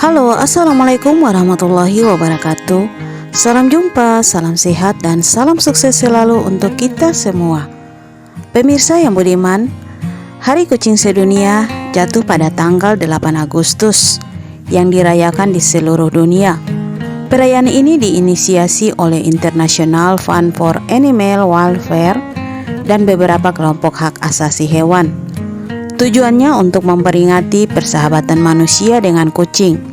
Halo, Assalamualaikum warahmatullahi wabarakatuh Salam jumpa, salam sehat, dan salam sukses selalu untuk kita semua Pemirsa yang budiman Hari Kucing Sedunia jatuh pada tanggal 8 Agustus Yang dirayakan di seluruh dunia Perayaan ini diinisiasi oleh International Fund for Animal Welfare dan beberapa kelompok hak asasi hewan. Tujuannya untuk memperingati persahabatan manusia dengan kucing.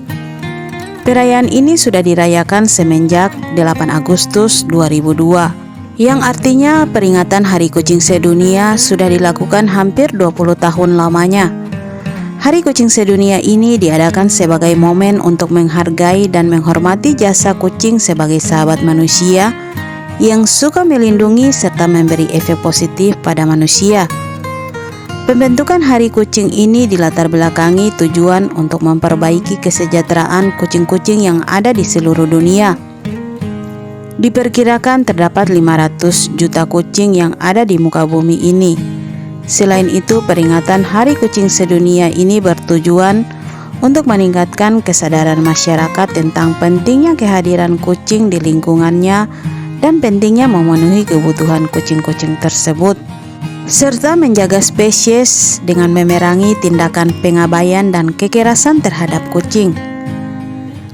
Perayaan ini sudah dirayakan semenjak 8 Agustus 2002 yang artinya peringatan Hari Kucing Sedunia sudah dilakukan hampir 20 tahun lamanya. Hari Kucing Sedunia ini diadakan sebagai momen untuk menghargai dan menghormati jasa kucing sebagai sahabat manusia yang suka melindungi serta memberi efek positif pada manusia. Pembentukan Hari Kucing ini dilatar belakangi tujuan untuk memperbaiki kesejahteraan kucing-kucing yang ada di seluruh dunia. Diperkirakan terdapat 500 juta kucing yang ada di muka bumi ini. Selain itu, peringatan Hari Kucing Sedunia ini bertujuan untuk meningkatkan kesadaran masyarakat tentang pentingnya kehadiran kucing di lingkungannya dan pentingnya memenuhi kebutuhan kucing-kucing tersebut serta menjaga spesies dengan memerangi tindakan pengabaian dan kekerasan terhadap kucing.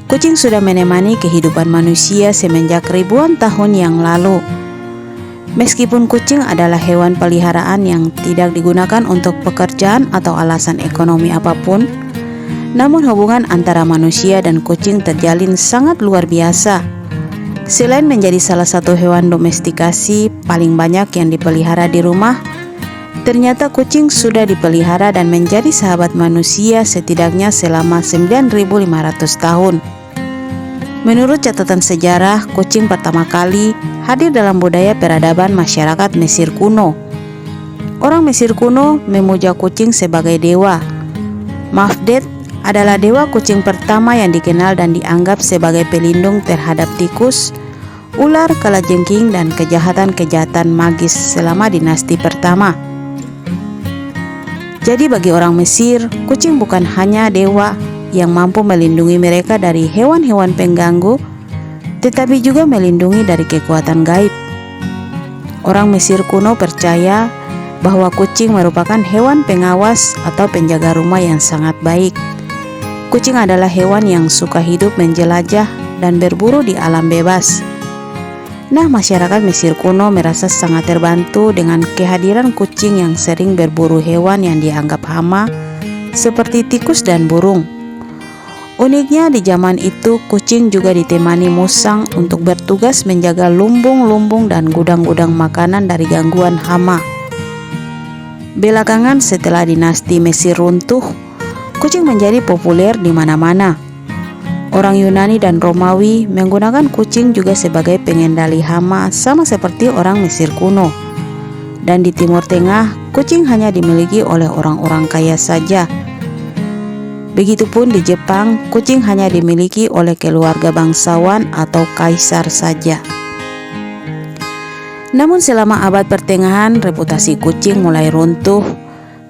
Kucing sudah menemani kehidupan manusia semenjak ribuan tahun yang lalu. Meskipun kucing adalah hewan peliharaan yang tidak digunakan untuk pekerjaan atau alasan ekonomi apa pun, namun hubungan antara manusia dan kucing terjalin sangat luar biasa. Selain menjadi salah satu hewan domestikasi paling banyak yang dipelihara di rumah, Ternyata kucing sudah dipelihara dan menjadi sahabat manusia setidaknya selama 9500 tahun. Menurut catatan sejarah, kucing pertama kali hadir dalam budaya peradaban masyarakat Mesir kuno. Orang Mesir kuno memuja kucing sebagai dewa. Mafdet adalah dewa kucing pertama yang dikenal dan dianggap sebagai pelindung terhadap tikus, ular, kalajengking, dan kejahatan-kejahatan magis selama dinasti pertama. Jadi bagi orang Mesir, kucing bukan hanya dewa yang mampu melindungi mereka dari hewan-hewan pengganggu, tetapi juga melindungi dari kekuatan gaib. Orang Mesir kuno percaya bahwa kucing merupakan hewan pengawas atau penjaga rumah yang sangat baik. Kucing adalah hewan yang suka hidup menjelajah dan berburu di alam bebas. Nah, masyarakat Mesir kuno merasa sangat terbantu dengan kehadiran kucing yang sering berburu hewan yang dianggap hama, seperti tikus dan burung. Uniknya, di zaman itu kucing juga ditemani musang untuk bertugas menjaga lumbung-lumbung dan gudang-gudang makanan dari gangguan hama. Belakangan, setelah dinasti Mesir runtuh, kucing menjadi populer di mana-mana. Orang Yunani dan Romawi menggunakan kucing juga sebagai pengendali hama sama seperti orang Mesir kuno. Dan di Timur Tengah, kucing hanya dimiliki oleh orang-orang kaya saja. Begitupun di Jepang, kucing hanya dimiliki oleh keluarga bangsawan atau kaisar saja. Namun selama abad pertengahan, reputasi kucing mulai runtuh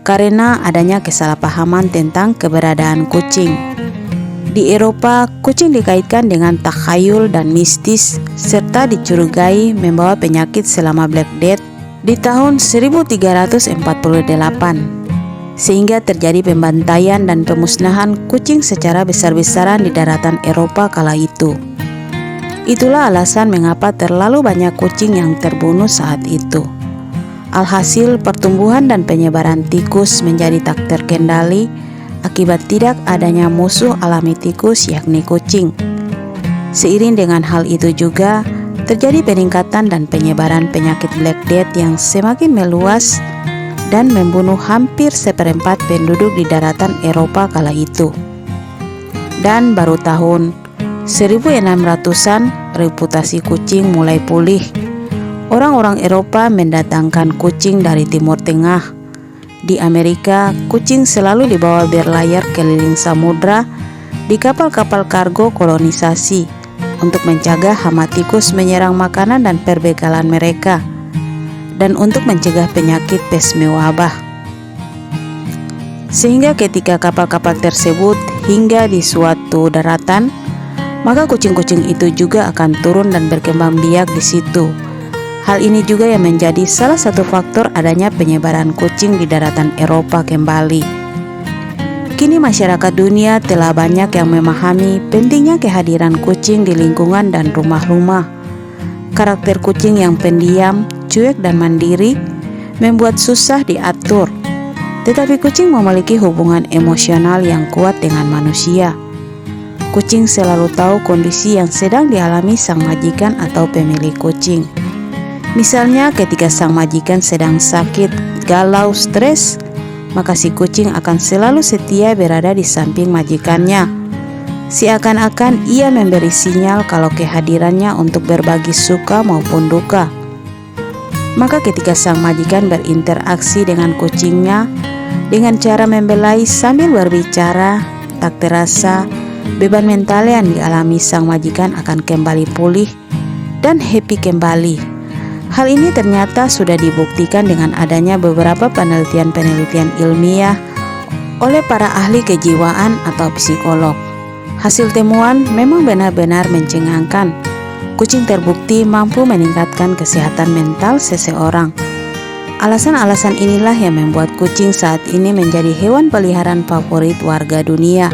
karena adanya kesalahpahaman tentang keberadaan kucing. Di Eropa, kucing dikaitkan dengan takhayul dan mistis serta dicurigai membawa penyakit selama Black Death di tahun 1348 sehingga terjadi pembantaian dan pemusnahan kucing secara besar-besaran di daratan Eropa kala itu. Itulah alasan mengapa terlalu banyak kucing yang terbunuh saat itu. Alhasil, pertumbuhan dan penyebaran tikus menjadi tak terkendali akibat tidak adanya musuh alami tikus yakni kucing. Seiring dengan hal itu juga terjadi peningkatan dan penyebaran penyakit Black Death yang semakin meluas dan membunuh hampir seperempat penduduk di daratan Eropa kala itu. Dan baru tahun 1600-an reputasi kucing mulai pulih. Orang-orang Eropa mendatangkan kucing dari Timur Tengah di Amerika, kucing selalu dibawa berlayar keliling samudra di kapal-kapal kargo kolonisasi untuk mencegah hama tikus menyerang makanan dan perbekalan mereka dan untuk mencegah penyakit pes mewabah. Sehingga ketika kapal-kapal tersebut hingga di suatu daratan, maka kucing-kucing itu juga akan turun dan berkembang biak di situ. Hal ini juga yang menjadi salah satu faktor adanya penyebaran kucing di daratan Eropa kembali. Kini masyarakat dunia telah banyak yang memahami pentingnya kehadiran kucing di lingkungan dan rumah-rumah. Karakter kucing yang pendiam, cuek dan mandiri membuat susah diatur. Tetapi kucing memiliki hubungan emosional yang kuat dengan manusia. Kucing selalu tahu kondisi yang sedang dialami sang majikan atau pemilik kucing. Misalnya ketika sang majikan sedang sakit, galau, stres, maka si kucing akan selalu setia berada di samping majikannya. Seakan-akan ia memberi sinyal kalau kehadirannya untuk berbagi suka maupun duka. Maka ketika sang majikan berinteraksi dengan kucingnya dengan cara membelai sambil berbicara, tak terasa beban mental yang dialami sang majikan akan kembali pulih dan happy kembali. Hal ini ternyata sudah dibuktikan dengan adanya beberapa penelitian-penelitian ilmiah oleh para ahli kejiwaan atau psikolog. Hasil temuan memang benar-benar mencengangkan. Kucing terbukti mampu meningkatkan kesehatan mental seseorang. Alasan-alasan inilah yang membuat kucing saat ini menjadi hewan peliharaan favorit warga dunia.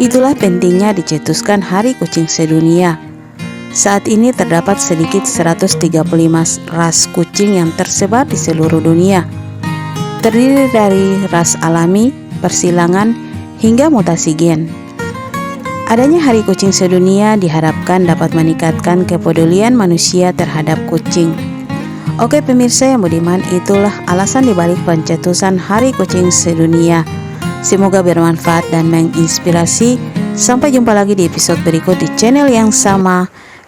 Itulah pentingnya dicetuskan Hari Kucing Sedunia saat ini terdapat sedikit 135 ras kucing yang tersebar di seluruh dunia. Terdiri dari ras alami, persilangan, hingga mutasi gen. Adanya Hari Kucing Sedunia diharapkan dapat meningkatkan kepedulian manusia terhadap kucing. Oke pemirsa yang budiman, itulah alasan dibalik pencetusan Hari Kucing Sedunia. Semoga bermanfaat dan menginspirasi. Sampai jumpa lagi di episode berikut di channel yang sama.